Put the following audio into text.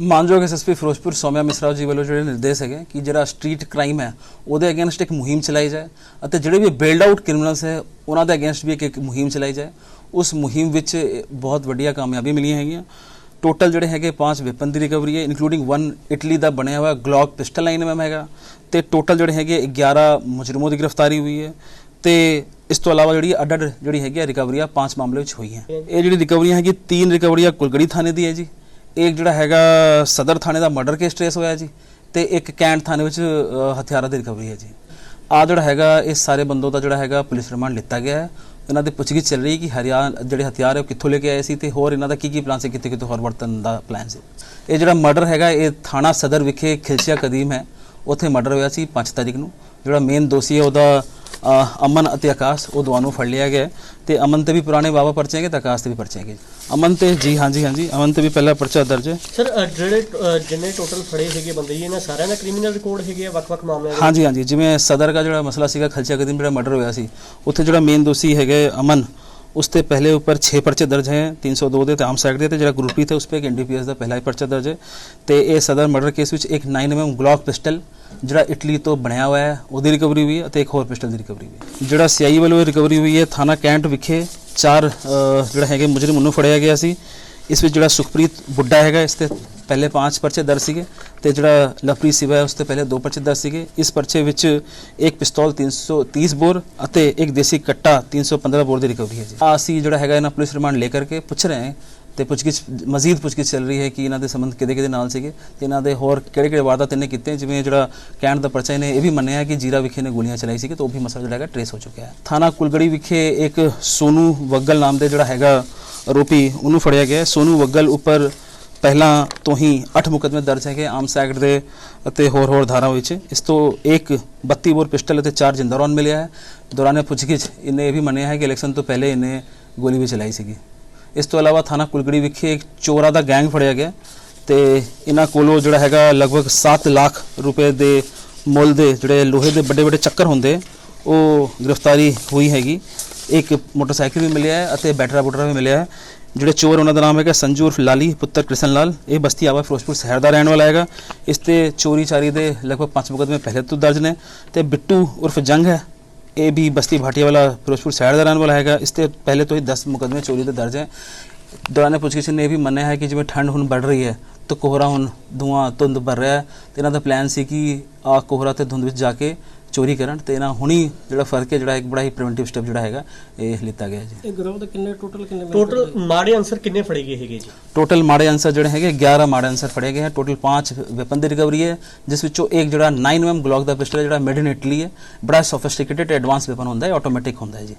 ਮਾਨਯੋਗ ਐਸਐਸਪੀ ਫਿਰੋਜ਼ਪੁਰ ਸੌਮਿਆ ਮਿਸਰਾ ਜੀ ਵੱਲੋਂ ਜਿਹੜੇ ਨਿਰਦੇਸ਼ ਹੈਗੇ ਕਿ ਜਿਹੜਾ ਸਟਰੀਟ ਕ੍ਰਾਈਮ ਹੈ, ਉਹਦੇ ਅਗੇਂਸਟ ਇੱਕ ਮੁਹਿੰਮ ਚਲਾਈ ਜਾਏ ਅਤੇ ਜਿਹੜੇ ਵੀ ਬਿਲਡ ਆਊਟ ਕ੍ਰਿਮੀਨਲਸ ਹੈ, ਉਹਨਾਂ ਦੇ ਅਗੇਂਸਟ ਵੀ ਇੱਕ ਇੱਕ ਮੁਹਿੰਮ ਚਲਾਈ ਜਾਏ। ਉਸ ਮੁਹਿੰਮ ਵਿੱਚ ਬਹੁਤ ਵੱਡੀਆਂ ਕਾਮਯਾਬੀ ਮਿਲੀਆਂ ਹੈਗੀਆਂ। ਟੋਟਲ ਜਿਹੜੇ ਹੈਗੇ ਪੰਜ ਵੈਪਨ ਦੀ ਰਿਕਵਰੀ ਹੈ ਇਨਕਲੂਡਿੰਗ 1 ਇਟਲੀ ਦਾ ਬਣਿਆ ਹੋਇਆ ਗਲੌਕ ਪਿਸਟਲ ਲਾਈਨ ਮੈਮ ਹੈਗਾ। ਤੇ ਟੋਟਲ ਜਿਹੜੇ ਹੈਗੇ 11 ਮੁਜਰਮੋਂ ਦੀ ਗ੍ਰਿਫਤਾਰੀ ਹੋਈ ਹੈ। ਤੇ ਇਸ ਤੋਂ ਇਲਾਵਾ ਜਿਹੜੀ ਅੱਡ ਅੱਡ ਜਿਹੜੀ ਹੈਗੀ ਰਿਕਵਰੀਆਂ ਪੰਜ ਮਾਮਲੇ ਵਿੱਚ ਹੋਈ ਹੈ। ਇਹ ਜਿਹੜੀ ਰਿਕਵਰੀਆਂ ਹੈਗੀ, ਤਿੰਨ ਰਿਕਵਰੀਆਂ ਕੁਲਗੜੀ ਥਾਣੇ ਦੀ ਹੈ ਜੀ। ਇੱਕ ਜਿਹੜਾ ਹੈਗਾ ਸਦਰ ਥਾਣੇ ਦਾ ਮਰਡਰ ਕੇਸ ਟ੍ਰੇਸ ਹੋਇਆ ਜੀ ਤੇ ਇੱਕ ਕੈਂਟ ਥਾਣੇ ਵਿੱਚ ਹਥਿਆਰਾਂ ਦੀ ਰਿਕਵਰੀ ਹੈ ਜੀ। ਆ ਜਿਹੜਾ ਹੈਗਾ, ਇਹ ਸਾਰੇ ਬੰਦੋਂ ਦਾ ਜਿਹੜਾ ਹੈਗਾ ਪੁਲਿਸ ਰਿਮਾਂਡ ਲਿੱਤਾ ਗਿਆ ਹੈ। ਇਹਨਾਂ ਦੀ ਪੁੱਛਗਿੱਛ ਚੱਲ ਰਹੀ ਕਿ ਹਰਿਆਣਾ ਜਿਹੜੇ ਹਥਿਆਰ ਹੈ ਉਹ ਕਿੱਥੋਂ ਲੈ ਕੇ ਆਏ ਸੀ ਤੇ ਹੋਰ ਇਹਨਾਂ ਦਾ ਕੀ ਕੀ ਪਲਾਨ ਸੀ, ਕਿੱਥੇ ਕਿੱਥੇ ਹੋਰ ਵਰਤਨ ਦਾ ਪਲਾਨ ਸੀ। ਇਹ ਜਿਹੜਾ ਮਰਡਰ ਹੈਗਾ, ਇਹ ਥਾਣਾ ਸਦਰ ਵਿਖੇ ਖਿਲਚਿਆ ਕਦੀਮ ਹੈ। ਉੱਥੇ ਮਰਡਰ ਹੋਇਆ ਸੀ 5 ਤਾਰੀਖ ਨੂੰ। ਜਿਹੜਾ ਮੇਨ ਦੋਸ਼ੀ ਹੈ ਉਹਦਾ ਅਮਨ ਅਤੇ ਆਕਾਸ਼ ਉਹ ਦੋਵਾਂ ਨੂੰ ਫੜ ਲਿਆ ਗਿਆ ਤੇ ਅਮਨ ਤੇ ਵੀ ਪੁਰਾਣੇ ਵਾਵਾ ਪਰਚੇ ਹੈਗੇ ਤੇ ਆਕਾਸ਼ ਤੇ ਵੀ ਪਰਚੇ ਹੈਗੇ। ਅਮਨ ਤੇ ਜੀ ਹਾਂਜੀ ਹਾਂਜੀ ਅਮਨ ਤੇ ਵੀ ਪਹਿਲਾ ਪਰਚਾ ਦਰਜ ਹੈ। ਸਰ ਅ, ਜਿਹੜੇ ਅ, ਜਿੰਨੇ ਟੋਟਲ ਫੜੇ ਹੈਗੇ ਬੰਦੇ ਜੀ ਇਹਨਾਂ ਸਾਰਿਆਂ ਦਾ ਕ੍ਰਿਮੀਨਲ ਰਿਕਾਰਡ ਹੈਗੇ ਆ ਵੱਖ-ਵੱਖ ਮਾਮਲਿਆਂ ਦੇ ਹਾਂਜੀ ਹਾਂਜੀ ਜਿਵੇਂ ਸਦਰ ਦਾ ਜਿਹੜਾ ਮਸਲਾ ਸੀਗਾ ਖਲਚਾ ਕਦੀਮ ਜਿਹੜਾ ਮਰਡਰ ਹੋਇਆ ਸੀ ਉੱਥੇ ਜਿਹੜਾ ਮੇਨ ਦੋਸ਼ੀ ਹੈਗੇ ਅਮਨ ਉਸ ਤੇ ਪਹਿਲੇ ਉੱਪਰ 6 ਪਰਚੇ ਦਰਜ ਹੈ 302 ਦੇ ਤੇ ਆਮ ਸੈਕਟ ਦੇ ਤੇ ਜਿਹੜਾ ਗੁਰਪ੍ਰੀਤ ਹੈ ਉਸ 'ਤੇ ਇੱਕ ਐਨਡੀਪੀਐਸ ਦਾ ਪਹਿਲਾ ਹੀ ਪਰਚਾ ਦਰਜ ਹੈ। ਤੇ ਇਹ ਸਦਰ ਮਰਡਰ ਕੇਸ ਵਿੱਚ ਇੱਕ 9mm ਗਲੌਕ ਪਿਸਟਲ ਜਿਹੜਾ ਇਟਲੀ ਤੋਂ ਬਣਿਆ ਹੋਇਆ ਹੈ, ਉਹਦੀ ਰਿਕਵਰੀ ਹੋਈ ਹੈ ਅਤੇ ਇੱਕ ਹੋਰ ਪਿਸਟਲ ਦੀ ਰਿਕਵਰੀ ਹੋਈ ਹੈ। ਜਿਹੜਾ ਸੀਆਈ ਵੱਲੋਂ ਰਿਕਵਰੀ ਹੋਈ ਹੈ, ਥਾਣਾ ਕੈਂਟ ਵਿਖੇ ਚਾਰ ਜਿਹੜਾ ਹੈਗੇ ਮੁਜਰਮ, ਉਹਨੂੰ ਫੜਿਆ ਗਿਆ ਸੀ। ਇਸ ਵਿੱਚ ਜਿਹੜਾ ਸੁਖਪ੍ਰੀਤ ਬੁੱਢਾ ਹੈਗਾ, ਇਸ ਤੇ ਪਹਿਲੇ ਪੰਜ ਪਰਚੇ ਦਰਜ ਸੀਗੇ ਤੇ ਜਿਹੜਾ ਲਵਪ੍ਰੀਤ ਸਿਵਾ ਹੈ, ਉਸ ਤੇ ਪਹਿਲੇ ਦੋ ਪਰਚੇ ਦਰਜ ਸੀਗੇ। ਇਸ ਪਰਚੇ ਵਿੱਚ ਇੱਕ ਪਿਸਤੌਲ 330 ਬੋਰ ਅਤੇ ਇੱਕ ਦੇਸੀ ਕੱਟਾ 315 ਬੋਰ ਦੀ ਰਿਕਵਰੀ ਹੈ ਜੀ। ਆਹ ਅਸੀਂ ਜਿਹੜਾ ਹੈਗਾ, ਇਹਨਾਂ ਪੁਲਿਸ ਰਿਮਾਂਡ ਲੈ ਕਰਕੇ ਪੁੱਛ ਰਹੇ ਹਾਂ ਤੇ ਪੁੱਛਗਿੱਛ, ਮਜ਼ੀਦ ਪੁੱਛਗਿੱਛ ਚੱਲ ਰਹੀ ਹੈ ਕਿ ਇਹਨਾਂ ਦੇ ਸੰਬੰਧ ਕਿਹਦੇ ਕਿਹਦੇ ਨਾਲ ਸੀਗੇ ਤੇ ਇਹਨਾਂ ਦੇ ਹੋਰ ਕਿਹੜੇ ਕਿਹੜੇ ਵਾਰਦਾਤ ਇਹਨੇ ਕੀਤੇ, ਜਿਵੇਂ ਜਿਹੜਾ ਕਹਿਣ ਦਾ ਪਰਚਾ ਇਹਨੇ ਇਹ ਵੀ ਮੰਨਿਆ ਕਿ ਜੀਰਾ ਵਿਖੇ ਨੇ ਗੋਲੀਆਂ ਚਲਾਈ ਸੀ ਕਿ ਉਹ ਵੀ ਮਸਲਾ ਜਿਹੜਾ ਹੈਗਾ ਟ੍ਰੇਸ ਹੋ ਚੁੱਕਿਆ ਹੈ। ਥਾਣਾ ਕੁਲਗੜੀ ਵਿਖੇ ਇੱਕ ਸੋਨੂ ਵੱਗਲ ਨਾਮ ਦੇ ਜਿਹੜਾ ਹੈਗਾ ਆਰੋਪੀ ਉਹਨੂੰ ਫੜਿਆ ਗਿਆ ਹੈ। ਸੋਨੂ ਵੱਗਲ ਉੱਪਰ ਪਹਿਲਾਂ ਤੋਂ ਹੀ 8 ਮੁਕਦਮੇ ਦਰਜ ਹੈਗੇ ਆਰਮਸ ਐਕਟ ਦੇ ਅਤੇ ਹੋਰ ਹੋਰ ਧਾਰਾਵਾਂ ਵਿੱਚ। ਇਸ ਤੋਂ ਇੱਕ 32 ਬੋਰ ਪਿਸਟਲ ਅਤੇ 4 ਜਿੰਦਾ ਰੌਂਦ ਮਿਲਿਆ ਹੈ। ਦੌਰਾਨ ਪੁੱਛਗਿੱਛ, ਇਹਨੇ ਇਹ ਵੀ ਮੰਨਿਆ ਹੈ ਕਿ ਇਲੈਕਸ਼ਨ ਤੋਂ ਪਹਿਲੇ ਇਹਨੇ ਗੋਲੀ ਵੀ ਚਲਾਈ ਸੀਗੀ। ਇਸ ਤੋਂ ਇਲਾਵਾ ਥਾਣਾ ਕੁਲਗੜੀ ਵਿਖੇ ਇੱਕ ਚੋਰਾਂ ਦਾ ਗੈਂਗ ਫੜਿਆ ਗਿਆ ਤੇ ਇਹਨਾਂ ਕੋਲੋਂ ਜਿਹੜਾ ਹੈਗਾ ਲਗਭਗ 7 ਲੱਖ ਰੁਪਏ ਦੇ ਮੁੱਲ ਦੇ ਜਿਹੜੇ ਲੋਹੇ ਦੇ ਵੱਡੇ ਵੱਡੇ ਚੱਕਰ ਹੁੰਦੇ, ਉਹ ਗ੍ਰਿਫਤਾਰੀ ਹੋਈ ਹੈਗੀ। ਇੱਕ ਮੋਟਰਸਾਈਕਲ ਵੀ ਮਿਲਿਆ ਹੈ ਅਤੇ ਬੈਟਰਾ ਬੁਟਰਾ ਵੀ ਮਿਲਿਆ ਹੈ। ਜਿਹੜੇ ਚੋਰ ਉਹਨਾਂ ਦਾ ਨਾਮ ਹੈਗਾ ਸੰਜੂ ਉਰਫ ਲਾਲੀ, ਪੁੱਤਰ ਕ੍ਰਿਸ਼ਨ ਲਾਲ। ਇਹ ਬਸਤੀ ਆਵਾ ਫਿਰੋਜ਼ਪੁਰ ਸ਼ਹਿਰ ਦਾ ਰਹਿਣ ਵਾਲਾ ਹੈਗਾ। ਇਸ ਤੇ ਚੋਰੀ ਚਾਰੀ ਦੇ ਲਗਭਗ ਪੰਜ ਮੁਕਦਮੇ ਪਹਿਲੇ ਤੋਂ ਦਰਜ ਨੇ ਤੇ ਬਿੱਟੂ ਉਰਫ ਜੰਗ ਹੈ। ਇਹ ਵੀ ਬਸਤੀ ਭਾਟੀਆ ਵਾਲਾ, ਫਿਰੋਜ਼ਪੁਰ ਸ਼ਹਿਰ ਦਾ ਰਹਿਣ ਵਾਲਾ ਹੈਗਾ। ਇਸ ਤੇ ਪਹਿਲੇ ਤੋਂ ਹੀ 10 ਮੁਕਦਮੇ ਚੋਰੀ ਦੇ ਦਰਜ ਹੈ। ਦੌਰਾਨ ਪੁੱਛਗਿੱਛ ਨੇ ਇਹ ਵੀ ਮੰਨਿਆ ਹੈ ਕਿ ਜਿਵੇਂ ਠੰਡ ਹੁਣ ਵੱਧ ਰਹੀ ਹੈ, ਤਾਂ ਕੋਹਰਾ ਹੁਣ ਧੂਆਂ ਧੁੰਦ ਭਰ ਰਿਹਾ ਹੈ। ਤੇ ਇਹਨਾਂ ਦਾ ਪਲਾਨ ਸੀ ਕਿ ਆ ਕੋਹਰਾ ਤੇ ਧੁੰਦ ਵਿੱਚ ਜਾ ਕੇ ਚੋਰੀ ਕਰਨ ਤੇ ਇਹਨਾਂ ਹੁਣੀ ਜਿਹੜਾ ਫ਼ਰਕ ਹੈ ਜਿਹੜਾ ਇੱਕ ਬੜਾ ਹੀ ਪ੍ਰੀਵੈਂਟਿਵ ਸਟੈਪ ਜਿਹੜਾ ਹੈਗਾ ਇਹ ਲਿੱਤਾ ਗਿਆ ਜੀ। ਇਹ ਗਰੋਹ ਦੇ ਕਿੰਨੇ ਟੋਟਲ ਕਿੰਨੇ ਟੋਟਲ ਮਾੜੇ ਆਨਸਰ ਕਿੰਨੇ ਫੜੇ ਗਏ ਹੈਗੇ ਜੀ? ਟੋਟਲ ਮਾੜੇ ਆਨਸਰ ਜਿਹੜੇ ਹੈਗੇ 11 ਮਾੜੇ ਆਨਸਰ ਫੜੇ ਗਏ ਹੈ। ਟੋਟਲ 5 ਵੈਪਨ ਦੀ ਰਿਕਵਰੀ ਹੈ ਜਿਸ ਵਿੱਚੋਂ ਇੱਕ ਜਿਹੜਾ 9mm ਗਲੌਕ ਦਾ ਪਿਸਟਲ ਹੈ ਜਿਹੜਾ ਮੇਡ ਇਨ ਇਟਲੀ ਹੈ। ਬੜਾ ਸੋਫਿਸਟੀਕੇਟਡ ਐਡਵਾਂਸ ਵੈਪਨ ਹੁੰਦਾ ਹੈ ਆਟੋਮੈਟਿਕ ਹੁੰਦਾ ਹੈ ਜੀ।